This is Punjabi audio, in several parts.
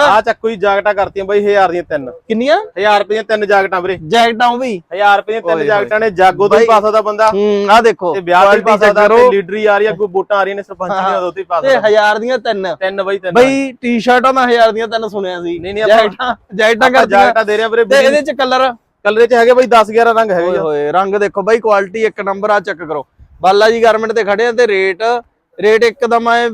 ਆ ਚੱਕੋ ਜੀ ਜਾਕਟਾਂ ਕਰਤੀਆਂ ਬਾਈ 1000 ਦੀਆਂ ਤਿੰਨ। ਕਿੰਨੀਆਂ? 1000 ਰੁਪਏ ਦੀਆਂ ਤਿੰਨ ਜਾਕਟਾਂ ਵੀਰੇ। ਜੈਕਟਾਂ ਉਹ ਵੀ? 1000 ਰੁਪਏ ਦੀਆਂ ਤਿੰਨ। ਜਾਕਟਾਂ ਨੇ ਜਾਗੋ ਤੋਂ ਹੀ ਪਾ ਸਕਦਾ ਬੰਦਾ। ਹੂੰ ਆ ਦੇਖੋ ਤੇ ਵਿਆਹ ਤੇ ਪਾ ਸਕਦਾ ਕਰੋ। ਤੇ ਲੀਡਰੀ ਆ ਰਹੀ ਆ ਕੋਈ ਵੋਟਾਂ ਆ ਰਹੀਆਂ ਨੇ ਸਰਪੰਚ ਦੀਆਂ ਉਦੋਂ ਤੇ ਪਾ ਤੇ ਸਕਦਾ ਹਜ਼ਾਰ ਦੀਆਂ ਤਿੰਨ। ਤਿੰਨ ਬਾਈ ਤਿੰਨ। ਬਈ ਟੀ-ਸ਼ਰਟਾਂ ਮੈਂ ਹਜ਼ਾਰ ਦੀਆਂ ਤਿੰਨ ਸੁਣਿਆ ਸੀ। ਨਹੀਂ, ਨਹੀਂ, ਜੈਕਟਾਂ ਜੈਕਟਾਂ ਕਰਦੀਆਂ ਜਾਕਟਾਂ ਦੇ ਰਹੇ ਆ ਵੀਰੇ ਤੇ ਇਹਦੇ ਚ ਕਲਰ ਕਲਰ ਚ ਹੈਗੇ ਬਾਈ 10 11 ਰੰਗ ਹੈਗੇ ਓਏ ਰੰਗ ਦੇਖੋ ਬਾਈ ਕੁਆਲਿਟੀ ਇੱਕ ਨੰਬਰ ਆ ਚੈੱਕ ਕਰੋ। ਬਾਲਾ ਜੀ ਗਾਰਮੈਂਟ ਤੇ ਖੜੇ ਆ ਤੇ ਰੇਟ ਰੇਟ ਇੱਕਦਮ ਐ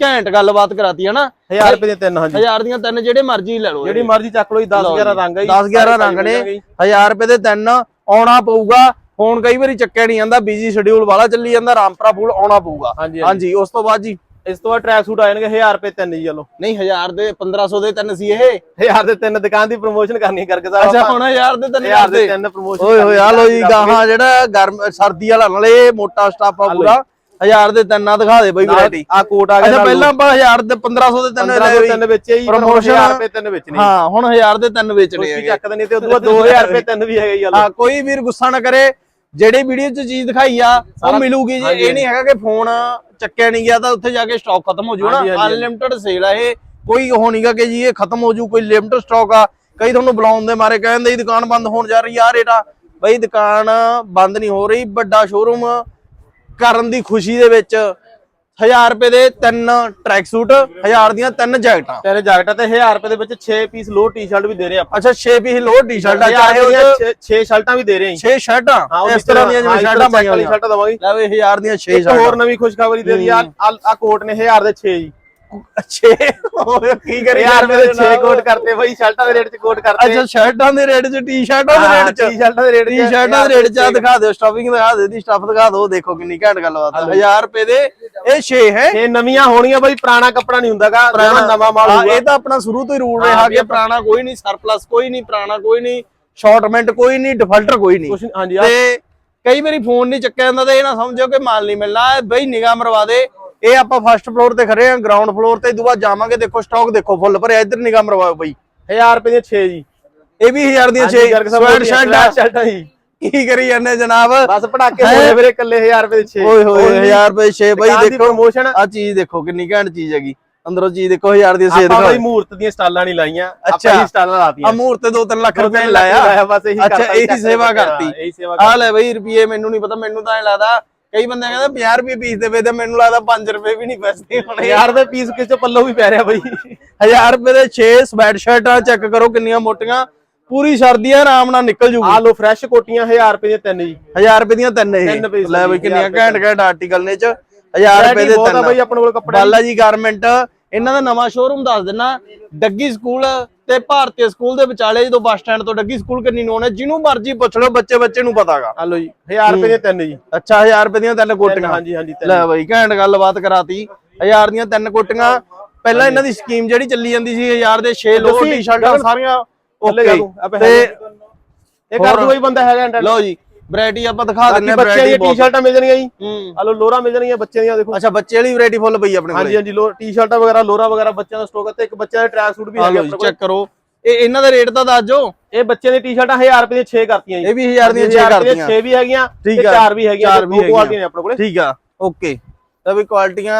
ਘੈਂਟ ਗੱਲਬਾਤ ਕਰਾਤੀ ਹੈ ਨਾ 1000 ਰੁਪਏ ਦੀਆਂ ਤਿੰਨ ਹਾਂਜੀ। ਹਜ਼ਾਰ ਦੀਆਂ ਤਿੰਨ ਜਿਹੜੇ ਮਰਜ਼ੀ ਲੈ ਲਓ ਜਿਹੜੀ ਮਰਜ਼ੀ ਚੱਕ ਲਓ ਜੀ 10 ਲਓ 11 ਜੀ। ਰੰਗ ਜੀ 10 11 ਸਾਰੇ ਰੰਗ ਨੇ। ਮਿਲ ਜਾਣਗੇ ਜੀ। 1000 ਰੁਪਏ ਦੇ ਤਿੰਨ ਆਉਣਾ ਪਊਗਾ। ਫੋਨ ਕਈ ਵਾਰੀ ਚੱਕਿਆ ਨਹੀਂ ਜਾਂਦਾ ਬਿਜ਼ੀ ਸ਼ਡਿਊਲ ਵਾਲਾ ਚੱਲੀ ਜਾਂਦਾ ਰਾਮਪੁਰਾ ਫੂਲ ਆਉਣਾ ਪਊਗਾ। ਹਾਂਜੀ ਉਸ ਤੋਂ ਬਾਅਦ ਜੀ। ਇਸ ਤੋਂ ਬਾਅਦ ਟਰੈਕ ਸੂਟ ਆ ਜਾਣਗੇ 1000 ਰੁਪਏ ਤਿੰਨ ਜੀ ਚਲੋ। ਨਹੀਂ 1000 ਦੇ 1500 ਦੇ ਤਿੰਨ ਸੀ ਇਹ। 1000 ਦੇ ਤਿੰਨ ਦੁਕਾਨ ਦੀ ਪ੍ਰੋਮੋਸ਼ਨ ਕਰਨੀ ਕਰਕੇ ਸਾਹਿਬ ਅੱਛਾ ਹੁਣ 1000 ਦੇ ਤਿੰਨ 1000 ਦੇ ਤਿੰਨ ਪ੍ਰੋਮੋਸ਼ਨ ਓਏ ਹੋਏ ਆ ਲੋ ਜੀ ਗਾਹਾਂ ਜਿਹੜਾ ਗਰਮ ਸਰਦੀ ਵਾਲਾ ਨਾਲੇ ਮੋਟਾ ਸਟਾਫ ਆ ਪੂਰਾ। 1000 ਦੇ ਤਿੰਨਾਂ ਦਿਖਾ ਦੇ ਬਈ ਵੈਰਾਈਟੀ ਆ ਕੋਟ ਆ ਗਿਆ ਅੱਛਾ ਪਹਿਲਾਂ ਆਪਾਂ 1000 ਦੇ 1500 ਦੇ ਤਿੰਨ 1500 ਲੈ ਤਿੰਨ ਵਿੱਚ ਹੀ Promotion- 1000 ਰੁਪਏ ਤਿੰਨ ਵਿੱਚ ਨਹੀਂ ਹਾਂ ਹੁਣ 1000 ਦੇ ਤਿੰਨ ਵੇਚਣੇ ਹੈਗੇ। ਚੱਕਦੇ ਨਹੀਂ ਤੇ ਉਦੋਂ ਬਾਅਦ 2000 ਰੁਪਏ ਤਿੰਨ ਵੀ ਹੈਗੇ ਯਾਰ ਹਾਂ ਕੋਈ ਵੀਰ ਗੁੱਸਾ ਨਾ ਕਰੇ। ਜਿਹੜੀ ਵੀਡੀਓ 'ਚ ਚੀਜ਼ ਦਿਖਾਈ ਆ ਉਹ ਮਿਲੂਗੀ ਜੀ। ਇਹ ਨਹੀਂ ਹੈਗਾ ਕਿ ਫੋਨ ਚੱਕਿਆ ਨਹੀਂ ਗਿਆ ਤਾਂ ਉੱਥੇ ਜਾ ਕੇ ਸਟਾਕ ਖਤਮ ਹੋ ਨਾ ਹਾਂਜੀ, ਅਨਲਿਮਿਟਡ ਸੇਲ ਆ ਇਹ। ਕੋਈ ਉਹ ਨਹੀਂਗਾ ਕਿ ਜੀ ਇਹ ਖਤਮ ਹੋ ਜੂ ਕੋਈ ਲਿਮਟਡ ਸਟਾਕ ਆ। ਕਈ ਤੁਹਾਨੂੰ ਬੁਲਾਉਣ ਦੇ ਮਾਰੇ ਕਹਿੰਦੇ ਜੀ ਦੁਕਾਨ ਬੰਦ ਹੋਣ ਜਾ ਰਹੀ ਆ ਰੇਟ ਆ। ਬਈ ਦੁਕਾਨ ਬੰਦ ਨਹੀਂ ਹੋ ਰਹੀ ਵੱਡਾ ਸ਼ੋਰੂਮ ਕਰਨ ਦੀ ਖੁਸ਼ੀ ਦੇ ਵਿੱਚ 1000 ਰੁਪਏ ਦੇ ਤਿੰਨ ਟਰੈਕ ਸੂਟ 1000 ਦੀਆਂ ਤਿੰਨ ਜੈਕਟਾਂ। ਤੇਰੇ ਜੈਕਟਾਂ ਤੇ 1000 ਰੁਪਏ ਦੇ ਵਿੱਚ 6 ਪੀਸ ਲੋ ਟੀ-ਸ਼ਰਟ ਵੀ ਦੇ ਰਹੇ ਆਪਾਂ। ਅੱਛਾ 6 ਪੀਸ ਲੋਅਰ ਟੀ-ਸ਼ਰਟਾਂ ਚਾਹੇ ਉਹ 6 ਸ਼ਰਟਾਂ ਵੀ ਦੇ ਰਹੇ ਹਾਂ 6 ਸ਼ਰਟਾਂ ਇਸ ਤਰ੍ਹਾਂ ਦੀਆਂ ਜਿਵੇਂ ਸ਼ਰਟਾਂ ਪਾਈਆਂ ਹੋਈਆਂ। ਸ਼ਰਟਾਂ ਦਵਾਂਗੇ। ਲੈ ਵੇ 1000 ਦੀਆਂ 6 ਇੱਕ ਹੋਰ ਨਵੀਂ ਖੁਸ਼ਖਬਰੀ ਦੇ ਦੀ ਆ। ਆ ਕੋਟ ਨੇ 1000 ਦੇ 6 ਜੀ। 6 ਕੀ ਕਰੀ 1000 ਰੁਪਏ ਦੇ 6 ਕੋਟ ਕਰਤੇ ਬਾਈ ਸ਼ਰਟਾਂ ਦੇ ਰੇਟ 'ਚ ਕੋਟ ਕਰਤੇ। ਅੱਛਾ ਸ਼ਰਟਾਂ ਦੇ ਰੇਟ 'ਚ ਟੀ-ਸ਼ਰਟਾਂ ਦੇ ਰੇਟ 'ਚ। ਟੀ-ਸ਼ਰਟਾਂ ਦੇ ਰੇਟ 'ਚ। ਟੀ-ਸ਼ਰਟਾਂ ਦੇ ਰੇਟ 'ਚ ਦਿਖਾ ਦਿਓ ਸਟਾਫਿੰਗ ਦਿਖਾ ਦਿਓ ਦੀ ਸਟਾਫ ਦਿਖਾ ਦਿਓ ਦੇਖੋ ਕਿੰਨੀ ਘੈਂਟ ਗੱਲਬਾਤ ਹੈ 1000 ਰੁਪਏ ਦੇ ਇਹ 6 ਹੈ। ਇਹ ਨਵੀਆਂ ਹੋਣੀਆਂ ਬਾਈ ਪੁਰਾਣਾ ਕੱਪੜਾ ਨਹੀਂ ਹੁੰਦਾਗਾ ਜਿਹੜਾ ਨਵਾਂ ਮਾਲ ਹੋਊਗਾ। ਇਹ ਤਾਂ ਆਪਣਾ ਸ਼ੁਰੂ ਤੋਂ ਹੀ ਰੂਲ ਰਿਹਾ ਕਿ ਪੁਰਾਣਾ ਕੋਈ ਨਹੀਂ ਸਰਪਲਸ ਕੋਈ ਨਹੀਂ ਪੁਰਾਣਾ ਕੋਈ ਨਹੀਂ ਸ਼ਾਰਟਮੈਂਟ ਕੋਈ ਨਹੀਂ ਡਿਫਾਲਟਰ ਕੋਈ ਨਹੀਂ। ਹਾਂਜੀ ਤੇ ਕਈ ਵਾਰੀ ਫੋਨ ਨਹੀਂ ਚੱਕਿਆ ਜਾਂਦਾ ਤੇ ਇਹ ਨਾ ਸਮਝੋ ਕਿ ਮਾਲ ਨਹੀਂ ਮਿਲਣਾ ਬਈ ਨਿਗਾਹ ਮਰਵਾ ਦੇ। ਇਹ ਆਪਾਂ ਫਸਟ ਫਲੋਰ ਤੇ ਖੜੇ ਆ ਗਰਾਊਂਡ ਫਲੋਰ ਤੇ ਇਦੋਂ ਬਾਅਦ ਜਾਵਾਂਗੇ ਦੇਖੋ ਸਟਾਕ ਦੇਖੋ ਫੁੱਲ ਭਰਿਆ ਇੱਧਰ ਨਿਗਾਹ ਮਰਵਾਓ ਬਈ। 1000 ਰੁਪਏ ਦੀਆਂ 6 ਜੀ। ਇਹ ਵੀ 1000 ਦੀਆਂ 6 ਸਵੈਟ ਸ਼ਰਟਾਂ ਸ਼ਰਟਾਂ ਜੀ। ਕੀ ਕਰੀ ਜਾਂਦੇ ਜਨਾਬ? ਬਸ ਪਟਾਕੇ ਹੋਏ ਵੀਰੇ ਇਕੱਲੇ 1000 ਰੁਪਏ ਦੇ 6 ਓਏ ਹੋਏ 1000 ਰੁਪਏ 6 ਬਈ ਦੇਖੋ। ਪ੍ਰੋਮੋਸ਼ਨ ਆ। ਚੀਜ਼ ਦੇਖੋ ਕਿੰਨੀ ਘੈਂਟ ਚੀਜ਼ ਹੈਗੀ। ਅੰਦਰੋਂ ਚੀਜ਼ ਦੇਖੋ 1000 ਦੀਆਂ 6 ਆਪਾਂ ਬਾਈ ਮੂਰਤ ਦੀਆਂ ਸਟਾਲਾਂ ਨਹੀਂ ਲਾਈਆਂ। ਅੱਛਾ। ਹੀ ਸਟਾਲਾਂ ਲਾਤੀਆਂ। ਅਮੂਰ ਤੇ 2-3 ਲੱਖ ਰੁਪਏ ਲਾਇਆ। ਬਸ ਇਹੀ ਅੱਛਾ ਕਰਤਾ, ਇਹੀ ਚੱਕ ਸੇਵਾ ਕਰਤੀ। ਇਹੀ ਆ ਲੈ ਬਈ ਰੁਪਏ ਮੈਨੂੰ ਨਹੀਂ ਪਤਾ ਮੈਨੂੰ ਤਾਂ ਐ ਲੱਗਦਾ ਕਈ ਬੰਦੇ ਕਹਿੰਦੇ 50 ਰੁਪਏ ਪੀਸ ਦੇ ਵੇ ਤੇ ਮੈਨੂੰ ਲੱਗਦਾ 5 ਰੁਪਏ ਵੀ ਨਹੀਂ ਬਚਦੇ ਹੋਣੇ। ਯਾਰ ਦੇ ਪੀਸ ਕਿਸੇ ਪੱਲੋ ਵੀ ਪੈ ਰਿਹਾ ਬਾਈ। 1000 ਰੁਪਏ ਦੇ 6 ਸਵੈਟ ਸ਼ਰਟਾਂ ਚੈੱਕ ਕਰੋ ਕਿੰਨੀਆਂ ਮੋਟੀਆਂ। ਪੂਰੀ ਸਰਦੀ ਆ ਆਰਾਮ ਨਾਲ ਨਿਕਲ ਜੂਗੀ। ਆ ਲੋ ਫਰੈਸ਼ ਕੋਟੀਆਂ 1000 ਰੁਪਏ ਦੀਆਂ ਤਿੰਨ ਜੀ। 1000 ਰੁਪਏ ਦੀਆਂ ਤਿੰਨ ਇਹ। ਲੈ ਬਈ ਕਿੰਨੀਆਂ ਘੈਂਟ ਘੈਂਟ ਆਰਟੀਕਲ ਨੇ ਚ। 1000 ਰੁਪਏ ਦੇ ਬਹੁਤ ਆ ਤਿੰਨ। ਬਾਈ ਆਪਣੇ ਕੋਲ ਕੱਪੜੇ। ਬਾਲਾ ਜੀ ਗਾਰਮੈਂਟ ਇਹਨਾਂ ਦਾ ਨਵਾਂ ਸ਼ੋਰੂਮ ਦੱਸ ਦਿੰਨਾ ਡੱਗੀ ਸਕੂਲ ਤੇ ਭਾਰਤੀ ਸਕੂਲ ਦੇ ਵਿਚਾਲੇ ਜਦੋਂ ਬੱਸ ਸਟੈਂਡ ਤੋਂ ਡੱਗੀ ਸਕੂਲ ਕਿੰਨੀ ਨੋਨ ਹੈ ਜਿਹਨੂੰ ਮਰਜ਼ੀ ਪੁੱਛ ਲਓ ਬੱਚੇ ਬੱਚੇ ਨੂੰ ਪਤਾਗਾ ਆ ਲੋ ਜੀ 1000 ਰੁਪਏ ਦੀਆਂ ਤਿੰਨ ਜੀ। ਅੱਛਾ 1000 ਰੁਪਏ ਦੀਆਂ ਤਿੰਨ ਕੋਟੀਆਂ। ਹਾਂਜੀ ਹਾਂਜੀ ਲੈ ਬਾਈ ਘੈਂਟ ਗੱਲਬਾਤ ਕਰਾਤੀ। 1000 ਦੀਆਂ ਤਿੰਨ ਕੋਟੀਆਂ। ਪਹਿਲਾਂ ਇਹਨਾਂ ਦੀ ਸਕੀਮ ਜਿਹੜੀ ਚੱਲੀ ਜਾਂਦੀ ਸੀ 1000 ਦੇ 6 ਲੋਅਰ ਟੀ-ਸ਼ਰਟਾਂ ਸਾਰੀਆਂ ਓਕੇ ਤੂੰ, ਇਹ ਕਰ ਦੂਗਾ ਹੀ ਬੰਦਾ ਹੈਗਾ ਲਓ ਜੀ ਵੈਰਾਈਟੀ ਆਪਾਂ ਦਿਖਾ ਦਿੰਨੇ ਬਾਕੀ ਬੱਚਿਆਂ ਦੀਆਂ ਟੀ-ਸ਼ਰਟਾਂ ਮਿਲ ਜਾਣਗੀਆਂ ਜੀ। ਆ ਲੋ ਲੋਰਾ ਮਿਲ ਜਾਣਗੀਆਂ ਬੱਚਿਆਂ ਦੀਆਂ ਦੇਖੋ। ਅੱਛਾ ਬੱਚੇ ਵਾਲੀ ਵੈਰਾਈਟੀ ਫੁੱਲ ਪਈ ਆਪਣੇ ਕੋਲ? ਹਾਂਜੀ ਹਾਂਜੀ ਲੋ ਟੀ-ਸ਼ਰਟਾਂ ਵਗੈਰਾ ਲੋਰਾ ਵਗੈਰਾ ਬੱਚਿਆਂ ਦਾ ਸਟਾਕ ਹੈ ਤੇ ਇੱਕ ਬੱਚਿਆਂ ਦੇ ਟਰੈਕ ਸੂਟ ਵੀ ਆ ਹੈਗੇ ਆਪਣੇ ਕੋਲ। ਚੈੱਕ ਕਰੋ। ਇਹ ਇਹਨਾਂ ਦੇ ਰੇਟ ਤਾਂ ਦੱਸ ਜੋ ਇਹ ਬੱਚਿਆਂ ਦੀ ਟੀ-ਸ਼ਰਟਾਂ 1000 ਰੁਪਏ ਦੀਆਂ 6 ਕਰਤੀਆਂ ਜੀ। ਇਹ ਵੀ 1000 ਦੀਆਂ 6 ਕਰਤੀਆਂ। 6 ਵੀ ਹੈਗੀਆਂ ਤੇ ਠੀਕ ਆ। 4 ਵੀ ਹੈਗੀਆਂ ਦੋ ਕੁਆਲਟੀਆਂ ਨੇ ਆਪਣੇ ਕੋਲੇ। ਠੀਕ ਆ ਓਕੇ ਤਾਂ ਵੀ ਕੁਆਲਿਟੀਆਂ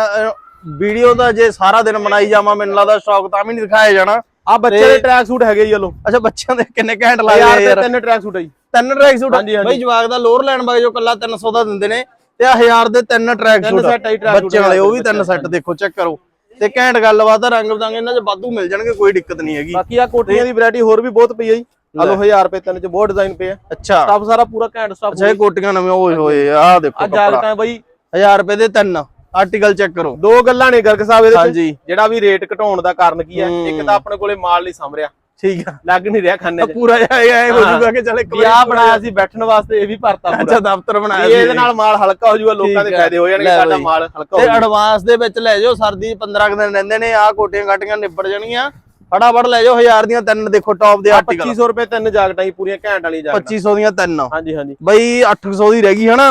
ਵੀਡੀਓ ਦਾ ਜੇ ਸਾਰਾ ਦਿਨ ਬਣਾਈ ਜਾਵਾਂ ਮੈਨੂੰ ਲੱਗਦਾ ਸਟਾਕ ਤਾਂ ਵੀ ਨਹੀਂ ਦਿਖਾਇਆ ਜਾਣਾ। ਆ ਬੱਚੇ ਦੇ ਟਰੈਕ ਸੂਟ ਹੈਗੇ ਜੀ ਲੋ ਅੱਛਾ ਬੱਚਿਆਂ ਦੇ ਕਿੰਨੇ ਘੈਂਟ ਲੱਗਦੇ 1000 ਆ ਰੁਪਏ ਯਾਰ। ਤਿੰਨ ਟਰੈਕ ਸੂਟ ਹੈ ਜੀ। ਤਿੰਨ ਟਰੈਕ ਸੂਟ। ਬਈ ਜਵਾਗ ਦਾ ਲੋਅਰ ਲੈਣ ਬਾਗੇ ਜੋ ਕੱਲਾ 300 ਦਾ ਦਿੰਦੇ ਨੇ ਤੇ ਆ 1000 ਦੇ ਤਿੰਨ ਟਰੈਕ ਸੂਟ ਆ। ਬੱਚਿਆਂ ਵਾਲੇ ਉਹ ਵੀ ਤਿੰਨ ਸੈੱਟ ਦੇਖੋ ਚੈੱਕ ਕਰੋ। ਤੇ ਘੈਂਟ ਗੱਲਬਾਤ ਆ ਰੰਗ ਬਦਾਂਗੇ ਇਹਨਾਂ 'ਚ ਵਾਧੂ ਮਿਲ ਜਾਣਗੇ ਕੋਈ ਦਿੱਕਤ ਨਹੀਂ ਹੈਗੀ। ਬਾਕੀ ਆ ਕੋਟੀਆਂ ਦੀ ਵੈਰਾਈਟੀ ਹੋਰ ਵੀ ਬਹੁਤ ਪਈ ਹੈ ਜੀ। ਆ ਲੋ। 1000 ਰੁਪਏ ਤਿੰਨ ਚ ਬਹੁਤ ਡਿਜ਼ਾਈਨ ਪਏ ਆ। ਅੱਛਾ। ਸਟਾਫ ਸਾਰਾ ਪੂਰਾ ਘੈਂਟ ਸਟਾਫ ਅੱਛਾ ਇਹ ਕੋਟੀਆਂ ਨਵੇਂ ਓਏ ਹੋਏ ਆ ਦੇਖੋ ਆ ਜਾਕਟਾਂ ਬਾਈ 1000 ਰੁਪਏ ਦੇ ਤਿੰਨ। ਆਰਟੀਕਲ ਚੈੱਕ ਕਰੋ। ਦੋ ਗੱਲਾਂ ਨੇ ਗਰਗ ਸਾਹਿਬ ਇਹਦੇ ਚ ਹਾਂਜੀ। ਜਿਹੜਾ ਵੀ ਰੇਟ ਘਟਾਉਣ ਦਾ ਕਾਰਨ ਕੀ ਹੈ। ਇੱਕ ਤਾਂ ਆਪਣੇ ਕੋਲੇ ਮਾਲ ਨਹੀਂ ਸੰਭਰਿਆ ਠੀਕ ਆ। ਲੱਗ ਨਹੀਂ ਰਿਹਾ ਖਾਨੇ ਚ। ਪੂਰਾ ਐ ਹੋ ਜਾਊਗਾ ਕਿ ਚੱਲ ਇੱਕ ਆ ਬਣਾਇਆ ਸੀ ਬੈਠਣ ਵਾਸਤੇ ਇਹ ਵੀ ਭਰਤਾ ਪੂਰਾ। ਅੱਛਾ ਦਫ਼ਤਰ ਬਣਾਇਆ ਸੀ ਇਹਦੇ ਨਾਲ ਮਾਲ ਹਲਕਾ ਹੋ ਜਾਊਗਾ ਲੋਕਾਂ ਦੇ। ਫਾਇਦੇ ਹੋ ਜਾਣਗੇ ਸਾਡਾ। ਮਾਲ ਹਲਕਾ ਹੋ ਤੇ ਐਡਵਾਂਸ ਦੇ ਵਿੱਚ ਲੈ ਜਾਓ ਸਰਦੀ 'ਚ 15 ਕੁ ਦਿਨ ਰਹਿੰਦੇ ਨੇ ਆ ਕੋਟੀਆਂ ਕਾਟੀਆਂ ਨਿਬੜ ਜਾਣਗੀਆਂ। ਫਟਾਫਟ ਲੈ ਜਾਓ 1000 ਦੀਆਂ ਤਿੰਨ ਦੇਖੋ ਟੌਪ ਦੇ ਆਰਟੀਕਲ 2500 ਰੁਪਏ ਤਿੰਨ ਜਾਕਟਾਂ ਹੀ ਪੂਰੀਆਂ ਘੈਂਟ ਵਾਲੀ ਜਾਕਟਾਂ 2500 ਦੀਆਂ ਤਿੰਨ। ਹਾਂਜੀ ਹਾਂਜੀ। ਬਈ 800 ਦੀ ਰਹਿ ਗਈ ਹਨਾ?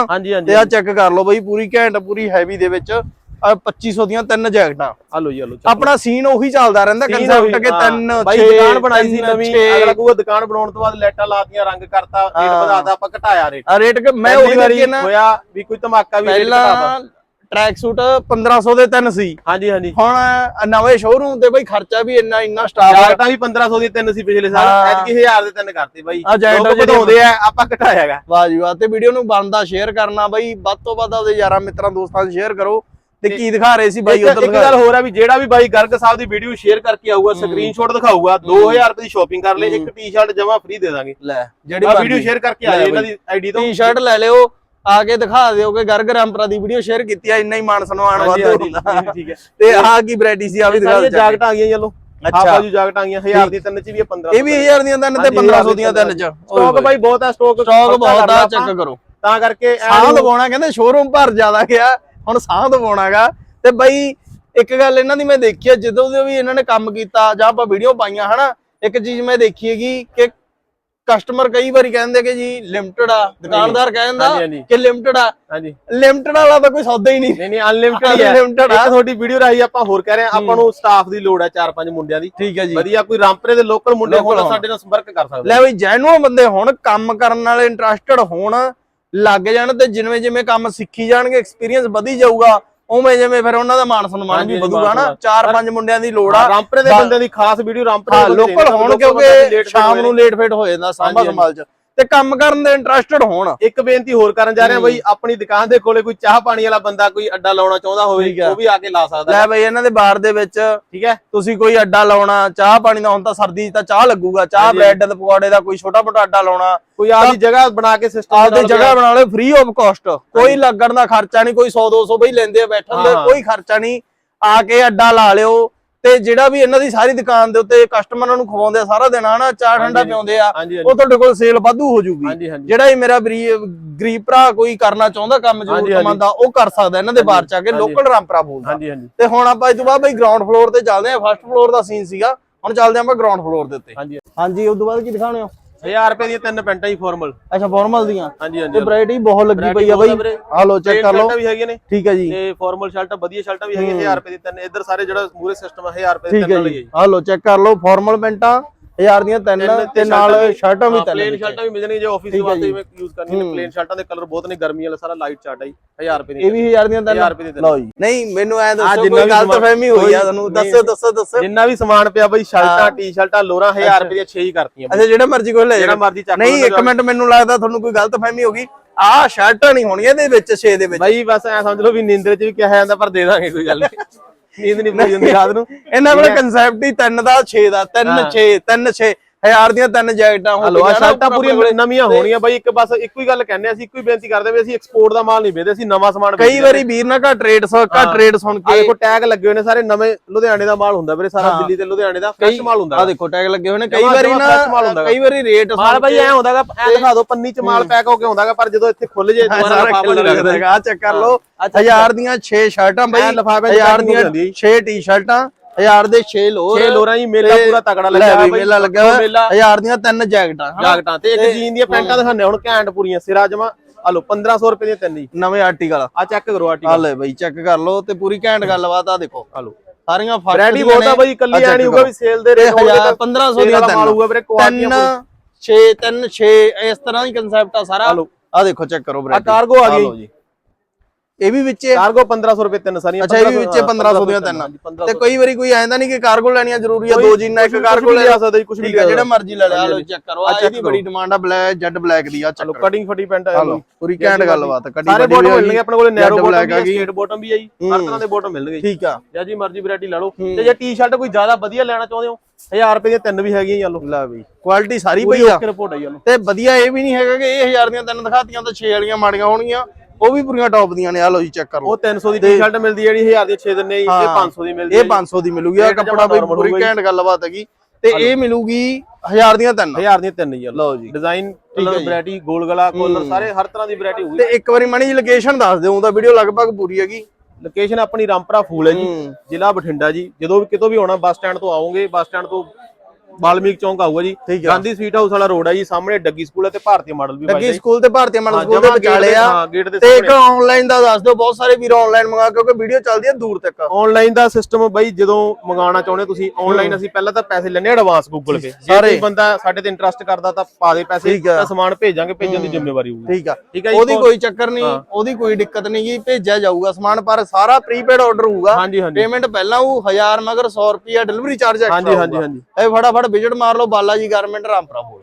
ਤੇ ਆ ਚੈੱਕ ਕਰ ਲਓ ਬਈ ਪੂਰੀ ਘੈਂਟ ਪੂਰੀ ਹੈਵੀ ਦੇ ਵਿੱਚ। 2500 ਦੀਆਂ ਤਿੰਨ ਜੈਕਟਾਂ। ਆ ਲੋ ਜੀ ਆ ਲੋ ਆਪਣਾ ਸੀਨ ਉਹੀ ਚੱਲਦਾ ਰਹਿੰਦਾ ਕਨਸੈਪਟ ਕਿ ਤਿੰਨ ਬਾਈ ਛੇ, ਦੁਕਾਨ ਬਣਾਈ ਸੀ ਨਵੀਂ। ਅਗਲਾ ਕਹੂਗਾ ਦੁਕਾਨ ਬਣਾਉਣ ਤੋਂ ਬਾਅਦ ਲਾਈਟਾਂ ਲਾਤੀਆਂ ਰੰਗ ਕਰਤਾ ਰੇਟ। ਵਧਾਤਾ ਆਪਾਂ ਘਟਾਇਆ ਰੇਟ। ਆ ਰੇਟ ਕਿ ਮੈਂ ਉਹੀ ਵਾਰੀ ਹੋਇਆ ਵੀ ਕੋਈ ਧਮਾਕਾ ਵੀ ਪਹਿਲਾਂ ਟਰੈਕ ਸੂਟ 1500 ਦੇ ਤਿੰਨ ਸੀ। ਹਾਂਜੀ ਹਾਂਜੀ। ਹੁਣ ਨਵੇਂ ਸ਼ੋਰੂਮ ਤੇ ਬਈ ਖਰਚਾ ਵੀ ਇੰਨਾ ਇੰਨਾ ਸਟਾਫ ਜਾਕਟਾਂ ਵੀ 1500 ਦੀ ਤਿੰਨ ਸੀ ਪਿਛਲੇ ਸਾਲ। ਐਤਕੀ 1000 ਦੇ ਤਿੰਨ ਕਰਤੇ ਬਾਈ। ਆਹ ਜੈਕਟਾਂ ਵਧਾਉਂਦੇ ਆ ਆਪਾਂ ਘਟਾਇਆਗਾ। ਵਾਹ ਜੀ ਵਾਹ। ਤੇ ਵੀਡੀਓ ਨੂੰ ਬਣਦਾ ਸ਼ੇਅਰ ਕਰਨਾ ਬਈ। ਵੱਧ ਤੋਂ ਵੱਧ ਆਪਦੇ ਯਾਰਾਂ ਮਿੱਤਰਾਂ ਦੋਸਤਾਂ ਨੂੰ ਸ਼ੇਅਰ ਕਰੋ। ਤੇ ਕੀ ਦਿਖਾ ਰਹੇ ਸੀ ਬਾਈ ਉਧਰ ਇੱਕ ਗੱਲ ਹੋਰ ਆ ਵੀ ਜਿਹੜਾ ਵੀ ਬਾਈ ਗਰਗ ਸਾਹਿਬ ਦੀ ਵੀਡੀਓ ਸ਼ੇਅਰ ਕਰਕੇ ਆਊਗਾ ਸਕਰੀਨਸ਼ਾਟ ਦਿਖਾਊਗਾ 2000 ਰੁਪਏ ਦੀ ਸ਼ਾਪਿੰਗ ਕਰ ਲੈ ਇੱਕ ਟੀ-ਸ਼ਰਟ ਜਮਾ ਫ੍ਰੀ ਦੇ ਦਾਂਗੇ। ਲੈ ਜਿਹੜੀ ਆ ਵੀਡੀਓ ਸ਼ੇਅਰ ਕਰਕੇ ਆ ਜਾਏ ਇਹਨਾਂ। ਦੀ ਆਈਡੀ ਤੋਂ। ਟੀ-ਸ਼ਰਟ ਲੈ ਲਿਓ ਆ ਕੇ ਦਿਖਾ ਦਿਓ ਕਿ ਗਰਗ ਰਾਮਪਰਾ ਦੀ ਵੀਡੀਓ ਸ਼ੇਅਰ ਕੀਤੀ ਆ ਇੰਨਾ ਹੀ ਮਾਨ ਸਨਮਾਨ ਵੱਧ ਹੁੰਦਾ। ਠੀਕ ਹੈ ਤੇ ਆਹ ਕੀ ਵੈਰਾਈਟੀ ਸੀ ਆ ਵੀ ਦਿਖਾ ਦਿਓ ਜਾਕਟਾਂ ਆ ਗਈਆਂ ਚਲੋ ਅੱਛਾ। ਬਾਜੂ ਜਾਕਟਾਂ ਆ ਗਈਆਂ 1000 ਦੀ ਤਿੰਨ ਚ ਵੀ 15 ਇਹ ਵੀ 1000 ਦੀਆਂ ਤਿੰਨ ਤੇ ਹਾਂਜੀ, 1500 ਦੀਆਂ ਤਿੰਨ ਚ। ਸਟਾਕ ਬਾਈ। ਬਹੁਤ ਆ ਸਟਾਕ ਸਟਾਕ ਬਹੁਤ ਆ ਚੈੱਕ ਕਰੋ। ਤਾਂ ਕਰਕੇ ਸਾਹ ਲਵਾਉਣਾ ਕਹਿੰਦੇ ਸ਼ੋਰੂਮ ਭਰ ਜ਼ਿਆਦਾ ਗਿਆ। ਹੁਣ ਸਾਹ ਲਵਾਉਣਾਗਾ ਤੇ ਬਈ ਇੱਕ ਗੱਲ ਇਹਨਾਂ ਦੀ ਮੈਂ ਦੇਖੀ ਆ ਜਦੋਂ ਦੇ ਵੀ ਇਹਨਾਂ ਨੇ ਕੰਮ ਕੀਤਾ ਜਾਂ ਆਪਾਂ ਵੀਡੀਓ ਪਾਈਆਂ ਹਨਾ ਇੱਕ ਚੀਜ਼ ਮੈਂ ਦੇਖੀ ਹੈਗੀ ਕਿ ਕਸਟਮਰ ਕਈ ਵਾਰੀ ਕਹਿੰਦੇ ਕਿ ਜੀ ਲਿਮਟਿਡ ਆ ਦੁਕਾਨਦਾਰ ਕਹਿੰਦਾ। ਕਿ ਲਿਮਟਿਡ ਆ। ਹਾਂਜੀ। ਲਿਮਟਿਡ ਵਾਲਾ ਤਾਂ ਕੋਈ ਸੌਦਾ ਹੀ ਨਹੀਂ। ਨਹੀਂ ਨਹੀਂ ਅਨਲਿਮਿਟਡ ਹੀ Unlimited ਆ। ਤੁਹਾਡੀ ਵੀਡੀਓ ਰਾਹੀਂ ਆਪਾਂ ਹੋਰ ਕਹਿ ਰਹੇ ਆ ਆਪਾਂ ਨੂੰ ਸਟਾਫ ਦੀ ਲੋੜ ਹੈ ਚਾਰ ਪੰਜ ਮੁੰਡਿਆਂ ਦੀ। ਠੀਕ ਹੈ ਜੀ। ਵਧੀਆ ਕੋਈ ਰਾਮਪਰੇ ਦੇ ਲੋਕਲ ਮੁੰਡੇ ਹੋਣ। ਸਾਡੇ ਨਾਲ ਸੰਪਰਕ ਕਰ ਸਕਦੇ ਲੈ ਬਈ ਜੈਨੂਅਨ ਬੰਦੇ ਹੁਣ ਕੰਮ ਕਰਨ ਵਾਲੇ ਇੰਟਰਸਟਿਡ ਹੋਣ ਲੱਗ ਜਾਣ ਤੇ ਜਿਵੇਂ ਜਿਵੇਂ ਕੰਮ ਸਿੱਖੀ ਜਾਣਗੇ ਐਕਸਪੀਰੀਅੰਸ ਵਧੀ ਜਾਊਗਾ ਉਵੇਂ ਜਿਵੇਂ ਫਿਰ ਉਹਨਾਂ ਦਾ ਮਾਨ ਸਨਮਾਨ ਵੀ ਵਧੂਗਾ ਨਾ। ਚਾਰ ਪੰਜ ਮੁੰਡਿਆਂ ਦੀ ਲੋੜ ਆ। ਰਾਮਪਰੇ ਦੇ ਬੰਦਿਆਂ ਦੀ ਖਾਸ ਵੀਡੀਓ ਰਾਮਪਰੇ ਦੇ ਲੋਕਲ ਹੋਣ ਕਿਉਂਕਿ ਸ਼ਾਮ ਨੂੰ ਲੇਟ ਫੇਟ ਹੋ ਜਾਂਦਾ ਸਾਂਭਾ ਸੰਭਾਲ ਚ। ਤੇ ਕੰਮ ਕਰਨ ਦੇ ਇੰਟਰਸਟਿਡ ਹੋਣ। ਇੱਕ ਬੇਨਤੀ ਹੋਰ ਕਰਨ ਜਾ ਰਹੇ ਬਈ ਆਪਣੀ ਦੁਕਾਨ ਦੇ ਕੋਲੇ ਕੋਈ ਚਾਹ ਪਾਣੀ ਵਾਲਾ ਬੰਦਾ ਕੋਈ ਅੱਡਾ ਲਾਉਣਾ ਚਾਹੁੰਦਾ ਹੋਵੇ। ਉਹ ਵੀ ਆ ਕੇ ਲਾ ਸਕਦਾ ਲੈ ਬਈ ਇਹਨਾਂ ਦੇ ਬਾਰ ਦੇ ਵਿੱਚ ਠੀਕ ਹੈ। ਤੁਸੀਂ ਕੋਈ ਅੱਡਾ ਲਾਉਣਾ ਚਾਹ ਪਾਣੀ ਦਾ ਹੁਣ ਤਾਂ ਸਰਦੀ ਤਾਂ ਚਾਹ ਲੱਗੂਗਾ। ਚਾਹ। ਬ੍ਰੈਡ ਤੇ ਪਕੌੜੇ ਦਾ ਕੋਈ ਛੋਟਾ ਮੋਟਾ ਅੱਡਾ ਲਾਉਣਾ। ਕੋਈ ਆਪਦੀ ਜਗ੍ਹਾ ਬਣਾ ਕੇ ਸਿਸਟਮ ਆਪਦੀ ਜਗ੍ਹਾ ਬਣਾ ਲਓ ਫ੍ਰੀ ਆਫ ਕਾਸਟ ਕੋਈ ਲੱਗਣ ਦਾ ਖਰਚਾ ਨਹੀਂ ਕੋਈ 100 200 ਬਈ ਲੈਂਦੇ ਆ ਬੈਠਣ ਦੇ। ਕੋਈ ਖਰਚਾ ਨਹੀਂ। ਆ ਕੇ ਅੱਡਾ ਲਾ ਲਿਓ। ਤੇ ਜਿਹੜਾ ਵੀ ਇਹਨਾਂ ਦੀ ਸਾਰੀ ਦੁਕਾਨ ਦੇ ਉੱਤੇ ਕਸਟਮਰਾਂ ਨੂੰ ਖਵਾਉਂਦੇ ਆ ਸਾਰਾ ਦਿਨ ਹਨਾ ਚਾਹ ਠੰਡਾ ਹਾਂਜੀ। ਪਿਆਉਂਦੇ ਆ ਉਹ ਤੁਹਾਡੇ ਕੋਲ ਸੇਲ ਵਾਧੂ ਹੋ ਜੂਗੀ। ਜਿਹੜਾ ਹੀ ਮੇਰਾ ਗਰੀਬ ਭਰਾ ਕੋਈ ਕਰਨਾ ਚਾਹੁੰਦਾ ਕੰਮ ਜ਼ਰੂਰਤਮੰਦ ਆ ਉਹ ਕਰ ਸਕਦਾ ਇਹਨਾਂ ਦੇ ਬਾਹਰ ਚ ਆ ਕੇ। ਲੋਕਲ ਰਾਮਪਰਾ ਬੋਲਦਾ। ਤੇ ਹੁਣ ਆਪਾਂ ਇਸ ਤੋਂ ਬਾਅਦ ਬਈ ਗਰਾਊਂਡ ਫਲੋਰ ਤੇ ਚੱਲਦੇ ਆ ਫਸਟ ਫਲੋਰ ਦਾ ਸੀਨ ਸੀਗਾ। ਹੁਣ ਚੱਲਦੇ ਆਪਾਂ ਗਰਾਊਂਡ ਫਲੋਰ ਦੇ ਉੱਤੇ। ਹਾਂਜੀ। ਹਾਂਜੀ ਉਸ ਤੋਂ ਬਾਅਦ ਕੀ ਦਿਖਾਉਣੇ ਹੋ? 1000 ਰੁਪਏ ਦੀਆਂ ਤਿੰਨ ਪੈਂਟਾਂ ਹੀ ਫਾਰਮਲ ਅੱਛਾ ਫਾਰਮਲ ਦੀਆਂ? ਹਾਂਜੀ ਤੇ ਹਾਂਜੀ। ਵੈਰਾਈਟੀ ਬਹੁਤ ਲੱਗੀ ਪਈ ਆ ਬਈ। ਆ ਲੋ ਚੈੱਕ ਕਰ ਲਓ। ਵੀ ਹੈਗੀਆਂ ਨੇ। ਠੀਕ ਹੈ ਜੀ। ਤੇ ਫਾਰਮਲ ਸ਼ਰਟਾਂ ਵਧੀਆ ਸ਼ਰਟਾਂ ਵੀ ਹੈਗੀਆਂ 1000 ਰੁਪਏ ਦੀ ਤਿੰਨ। ਇੱਧਰ ਸਾਰੇ ਜਿਹੜਾ ਮੂਰੇ ਸਿਸਟਮ ਹੈ 1000 ਰੁਪਏ ਦੀ ਤਿੰਨ ਜੀ। ਆ ਲੋ ਚੈੱਕ ਕਰ ਲਓ ਫਾਰਮਲ ਪੈਂਟਾਂ। ਹਜ਼ਾਰ ਦੀਆਂ ਤਿੰਨ ਤੇ ਨਾਲ ਸ਼ਰਟਾਂ ਵੀ ਤਿੰਨ ਪਲੇਨ। ਸ਼ਰਟਾਂ ਵੀ ਮਿਲ ਜਾਣਗੀਆਂ ਜੇ ਆਫਿਸ ਵਾਸਤੇ। ਜਿਵੇਂ ਯੂਜ਼ ਕਰਨੀ ਨੇ ਪਲੇਨ ਸ਼ਰਟਾਂ ਦੇ ਕਲਰ ਬਹੁਤ ਨੇ ਗਰਮੀ ਵਾਲਾ ਸਾਰਾ ਲਾਈਟ ਚਾਰਟ ਹੈ 1000 ਰੁਪਏ ਦੀ ਇਹ ਵੀ ਹਜ਼ਾਰ ਦੀਆਂ ਤਿੰਨ ਹਜ਼ਾਰ ਰੁਪਏ ਦੀ ਤਿੰਨ। ਲਓ ਜੀ ਨਹੀਂ ਮੈਨੂੰ ਐ ਦੱਸੋ ਜਿੰਨਾ ਕੋਈ ਵੀ ਗਲਤ ਸਮਾਨ- ਫਹਿਮੀ ਹੋਈ ਆ ਤੁਹਾਨੂੰ। ਦੱਸੋ ਦੱਸੋ ਦੱਸੋ ਜਿੰਨਾ ਵੀ ਸਮਾਨ ਪਿਆ ਬਈ। ਸ਼ਰਟਾਂ ਟੀ-ਸ਼ਰਟਾਂ ਲੋਰਾਂ 1000 ਰੁਪਏ ਦੀਆਂ 6 ਹੀ ਕਰਤੀਆਂ ਅੱਛਾ ਜਿਹੜਾ ਮਰਜ਼ੀ ਕੋਈ ਲੈ ਜਿਹੜਾ ਮਰਜ਼ੀ ਚੱਕ ਨਹੀਂ ਇੱਕ ਮਿੰਟ ਮੈਨੂੰ ਲੱਗਦਾ ਤੁਹਾਨੂੰ ਕੋਈ ਗਲਤ ਫਹਿਮੀ ਹੋ ਗਈ ਆਹ ਸ਼ਰਟਾਂ ਨਹੀਂ ਹੋਣੀਆਂ ਇਹਦੇ ਵਿੱਚ 6 ਦੇ ਵਿੱਚ ਬਾਈ ਬਸ ਐ ਸਮਝ ਲਓ ਵੀ ਨੀਂਦਰ 'ਚ ਵੀ ਕਿਹਾ ਜਾਂਦਾ ਪਰ ਦੇ ਦਾਂਗੇ ਕੋਈ ਗੱਲ ਨਹੀਂ ਨੀਂਦ ਨਹੀਂ ਪੂਰੀ ਹੁੰਦੀ ਰਾਤ ਨੂੰ ਇਹਨਾਂ ਕੋਲ ਕਨਸੈਪਟ ਹੀ 3 ਦਾ 6 ਦਾ 3 ਹਾਂ। 6 3 6 ਹਜ਼ਾਰ ਦੀਆਂ ਤਿੰਨ ਜੈਕਟਾਂ ਹੋ ਗਈਆਂ ਸ਼ਰਟਾਂ ਪੂਰੀਆਂ ਨਵੀਆਂ ਹੋਣੀਆਂ ਬਾਈ ਇੱਕ ਬਸ ਇੱਕੋ ਹੀ ਗੱਲ ਕਹਿੰਦੇ ਅਸੀਂ ਇੱਕੋ ਹੀ ਬੇਨਤੀ ਕਰਦੇ ਵੀ ਅਸੀਂ ਐਕਸਪੋਰਟ ਦਾ ਮਾਲ ਨਹੀਂ ਵੇਚਦੇ ਅਸੀਂ ਨਵਾਂ ਸਮਾਨ ਕਈ ਵੇਚਦੇ ਵਾਰੀ ਵੀਰ ਨਾ ਘੱਟ ਰੇਟ ਘੱਟ ਹਾਂ। ਰੇਟ ਸੁਣ ਕੇ ਦੇਖੋ ਟੈਗ ਲੱਗੇ ਹੋਏ ਨੇ ਸਾਰੇ ਨਵੇਂ ਲੁਧਿਆਣੇ ਦਾ ਮਾਲ ਹੁੰਦਾ ਵੀਰੇ ਸਾਰਾ। ਦਿੱਲੀ ਤੇ ਲੁਧਿਆਣੇ ਦਾ ਫਰੈਸ਼ ਮਾਲ ਹੁੰਦਾ ਆ ਦੇਖੋ ਟੈਗ ਲੱਗੇ ਹੋਏ ਨੇ ਕਈ ਵਾਰੀ ਨਾ ਕਈ ਵਾਰੀ ਰੇਟ ਮਾਲ ਬਾਈ ਐ ਹੁੰਦਾਗਾ ਐ ਦਿਖਾ ਦਿਓ ਪੰਨੀ ਚ ਮਾਲ ਪੈਕ ਹੋ ਕੇ ਹੁੰਦਾਗਾ ਪਰ ਜਦੋਂ ਇੱਥੇ ਖੁੱਲ ਜੇ ਦੁਬਾਰਾ ਸਾਰਾ ਲਫਾਫਾ ਨਹੀਂ ਲੱਗਦਾ। ਆ ਚੈੱਕ ਕਰ ਲਓ। ਹਜ਼ਾਰ ਦੀਆਂ 6 ਸ਼ਰਟਾਂ ਬਈ ਐਂ ਲਿਫਾਫੇ 'ਚ ਹਜ਼ਾਰ packing ਹੋ ਦੀਆਂ ਜਾਂਦੀ 6 ਟੀ-ਸ਼ਰਟਾਂ ਹਜ਼ਾਰ ਦੇ 6 ਲੋਰ। 6 ਲੋਰਾਂ ਹੀ ਮੇਲਾ ਪੂਰਾ ਤਗੜਾ ਲੈ ਲੱਗਿਆ ਹੋਇਆ ਬਾਈ। ਮੇਲਾ ਲੱਗਿਆ ਹੋਇਆ ਦੀਆਂ ਤਿੰਨ ਜੈਕਟਾਂ? ਜਾਗਟਾਂ ਤੇ ਇੱਕ ਜੀਨ ਦੀਆਂ ਪੈਂਟਾਂ ਦਿਖਾਣੇ ਹੁਣ ਘੈਂਟ ਪੂਰੀਆਂ। ਸਿਰਾ ਜਮਾ। ਆ ਲੋ 1500 ਰੁਪਏ ਦੀਆਂ ਤਿੰਨ ਜੀ ਨਵੇਂ ਆਰਟੀਕਲ ਆ ਚੈੱਕ ਕਰੋ ਆ ਆਰਟੀਕਲ ਲੈ ਬਈ ਚੈੱਕ ਕਰ ਲਓ ਤੇ ਪੂਰੀ ਘੈਂਟ ਗੱਲਬਾਤ ਆ ਦੇਖੋ। ਆ ਲੋ ਸਾਰੀਆਂ ਫ਼ਰਕ ਵੈਰਾਈਟੀ ਬਹੁਤ ਆ ਬਾਈ ਕੱਲੀ ਐ ਨਹੀਂ ਹੋਊਗਾ ਵੀ ਸੇਲ ਦੇ ਰੇਟ 1000 1500 ਦੀਆਂ ਮਾਲ ਹੋਊਗਾ ਵੀਰੇ ਤਿੰਨ ਕੁਆਲਿਟੀਆਂ 6 3 6 ਇਸ ਤਰ੍ਹਾਂ ਹੀ ਕਨਸੈਪਟ ਆ ਸਾਰਾ। ਆ ਦੇਖੋ ਚੈੱਕ ਕਰੋ ਆ variety। ਕਾਰਗੋ ਆ ਗਈ। ਜੀ। ਇਹ ਵੀ ਵਿੱਚ? ਕਾਰਗੋ 1500 ਰੁਪਏ ਤਿੰਨ ਸਾਰੀਆਂ ਅੱਛਾ ਇਹ ਵੀ ਵਿੱਚ 1500 ਦੀਆਂ ਤਿੰਨ ਤੇ ਕਈ ਵਾਰੀ ਕੋਈ ਆਂਦਾ ਨਹੀਂ ਕਿ ਕਾਰਗੋ ਲੈਣੀਆਂ ਜ਼ਰੂਰੀ ਆ ਦੋ ਜੀਨਾਂ ਇੱਕ ਕਾਰਗੋ ਲੈ ਆ ਸਕਦਾ ਜੀ ਕੁਝ ਵੀ ਆ ਜਿਹੜਾ ਮਰਜ਼ੀ ਲੈ ਲਿਆ ਲਓ ਚੈੱਕ ਕਰੋ ਆ ਇਹਦੀ ਬੜੀ ਡਿਮਾਂਡ ਆ ਬਲੈਕ ਜੈਡ ਬਲੈਕ ਦੀ ਆ ਚਲੋ ਕਟਿੰਗ ਫਟੀ ਪੈਂਟ ਆ ਪੂਰੀ ਘੈਂਟ ਗੱਲਬਾਤ ਆ, ਕੱਢੀ ਸਾਰੇ ਬੋਟਮ ਮਿਲਣਗੇ ਆਪਣੇ ਕੋਲੇ ਨੈਰੋ ਬੋਟਮ ਵੀ ਆ। ਸਟੇਟ ਬੋਟਮ ਵੀ ਹੈ ਜੀ। ਹਰ ਤਰ੍ਹਾਂ ਦੇ ਬੋਟਮ ਮਿਲਣਗੇ ਜੀ। ਠੀਕ ਆ। ਜਾਂ ਜੀ ਮਰਜ਼ੀ ਵੈਰਾਈਟੀ ਲੈ ਲਓ। ਤੇ ਜੇ ਟੀ-ਸ਼ਰਟ ਕੋਈ ਜ਼ਿਆਦਾ ਵਧੀਆ ਲੈਣਾ ਚਾਹੁੰਦੇ ਹੋ 1000 ਰੁਪਏ ਦੀਆਂ ਤਿੰਨ ਵੀ ਹੈਗੀਆਂ ਜੀ ਲਓ। ਲੈ ਬਈ ਕੁਆਲਿਟੀ ਸਾਰੀ ਪਈ ਆ। ਤੇ ਵਧੀਆ ਇਹ ਵੀ ਨਹੀਂ ਹੈਗਾ ਕਿ ਇਹ ਹਜ਼ਾਰ ਦੀਆਂ ਤਿੰਨ ਦਿਖਾਤੀਆਂ ਤਾਂ 6 ਵਾਲੀਆਂ ਮਾੜੀਆਂ ਹੋਣਗੀਆਂ। ਉਹ ਵੀ ਪੂਰੀਆਂ ਟੌਪ ਦੀਆਂ ਨੇ ਆ ਲਓ ਜੀ ਚੈੱਕ ਕਰ ਲਓ। ਉਹ 300 ਦੀ ਟੀ-ਸ਼ਰਟ ਮਿਲਦੀ ਜਿਹੜੀ 1000 ਦੀ 6 ਦਿੰਨੇ ਜੀ ਇਹ 500 ਦੀ ਮਿਲਦੀ ਇਹ ਹੈ 500 ਦੀ ਮਿਲੂਗੀ ਆ ਕੱਪੜਾ ਬਈ ਪੂਰੀ। ਘੈਂਟ ਗੱਲਬਾਤ ਹੈਗੀ। ਤੇ ਇਹ ਮਿਲੂਗੀ ਹਜ਼ਾਰ ਦੀਆਂ ਤਿੰਨ। 1000 ਦੀਆਂ ਤਿੰਨ ਜੀ ਲਓ ਜੀ। Design colour. ਵੈਰਾਈਟੀ ਗੋਲ ਗਲਾ ਕੋਲਰ ਸਾਰੇ ਹਰ ਤਰ੍ਹਾਂ ਦੀ ਵੈਰਾਈਟੀ ਹੋਊਗੀ। ਤੇ ਇੱਕ ਵਾਰੀ ਮਾੜੀ ਜੀ ਲੋਕੇਸ਼ਨ ਦੱਸ ਦਿਓ ਉਹਦਾ ਵੀਡੀਓ ਲਗਭਗ ਪੂਰੀ ਹੈਗੀ। ਲੋਕੇਸ਼ਨ ਆਪਣੀ ਰਾਮਪਰਾ ਫੂਲ ਹੈ ਜੀ। ਜ਼ਿਲ੍ਹਾ ਬਠਿੰਡਾ ਜੀ। ਜਦੋਂ ਵੀ ਕਿਤੋਂ ਵੀ ਆਉਣਾ ਬੱਸ ਸਟੈਂਡ ਤੋਂ ਆਓਗੇ ਬੱਸ ਸਟੈਂਡ ਤੋਂ ਬਾਲਮੀਕ ਚੌਂਕ ਆਊਗਾ ਜੀ। ਆ। ਗਾਂਧੀ ਸਵੀਟ ਹਾਊਸ ਵਾਲਾ ਰੋਡ ਹੈ ਜੀ ਸਾਹਮਣੇ ਡੱਗੀ ਸਕੂਲ ਹੈ ਤੇ ਭਾਰਤੀ ਮਾਡਲ ਵੀ ਬਣਦਾ ਸਕੂਲ ਤੇ ਭਾਰਤੀ ਮਾਡਲ ਸਕੂਲ ਦੇ ਵਿਚਾਲੇ ਆ। ਤੇ ਇੱਕ। ਆਨਲਾਈਨ ਦਾ ਦੱਸ ਦਿਓ ਬਹੁਤ ਸਾਰੇ ਵੀਰ ਆਨਲਾਈਨ ਮੰਗਾ ਕਿਉਂਕਿ ਵੀਡੀਓ ਚੱਲਦੀ ਹੈ ਦੂਰ ਤੱਕ। ਆਨਲਾਈਨ ਦਾ ਸਿਸਟਮ ਬਈ ਜਦੋਂ ਮੰਗਾਉਣਾ ਚਾਹੁੰਦੇ ਤੁਸੀਂ ਆਨਲਾਈਨ ਅਸੀਂ ਪਹਿਲਾਂ ਤਾਂ ਪੈਸੇ ਲੈਣੇ ਐਡਵਾਂਸ ਗੂਗਲ ਪੇ। ਜੇ। ਕੋਈ ਬੰਦਾ ਸਾਡੇ ਤੇ ਇੰਟਰਸਟ ਕਰਦਾ ਤਾਂ ਪਾ ਦੇ ਪੈਸੇ ਆ। ਤਾਂ ਸਮਾਨ ਭੇਜਾਂਗੇ ਭੇਜਣ ਦੀ ਜ਼ਿੰਮੇਵਾਰੀ ਹੋਊਗੀ। ਠੀਕ ਆ। ਠੀਕ ਜੀ ਉਹਦੀ ਕੋਈ ਚੱਕਰ ਨਹੀਂ। ਉਹਦੀ ਕੋਈ ਦਿੱਕਤ ਨਹੀਂ ਗੀ ਭੇਜਿਆ ਜਾਊਗਾ ਸਮਾਨ ਪਰ ਸਾਰਾ ਪ੍ਰੀਪੇਡ ਆਰਡਰ ਹੋਊਗਾ। ਹਾਂਜੀ ਹਾਂਜੀ। ਪੇਮੈਂਟ ਪਹਿਲਾਂ ਉਹ 1000 ਮਗਰ 100 ਰੁਪਿਆ ਡਿਲੀਵਰੀ ਚਾਰਜ ਐਕਸਟਰਾ ਹਾਂਜੀ ਹਾਂਜੀ ਹਾਂਜੀ। ਇਹ ਫਟਾਫਟ ਵਿਜ਼ਿਟ ਮਾਰ ਲਓ ਬਾਲਾ ਜੀ ਗਾਰਮੈਂਟ ਰਾਮਪੁਰਾ ਕੋਲ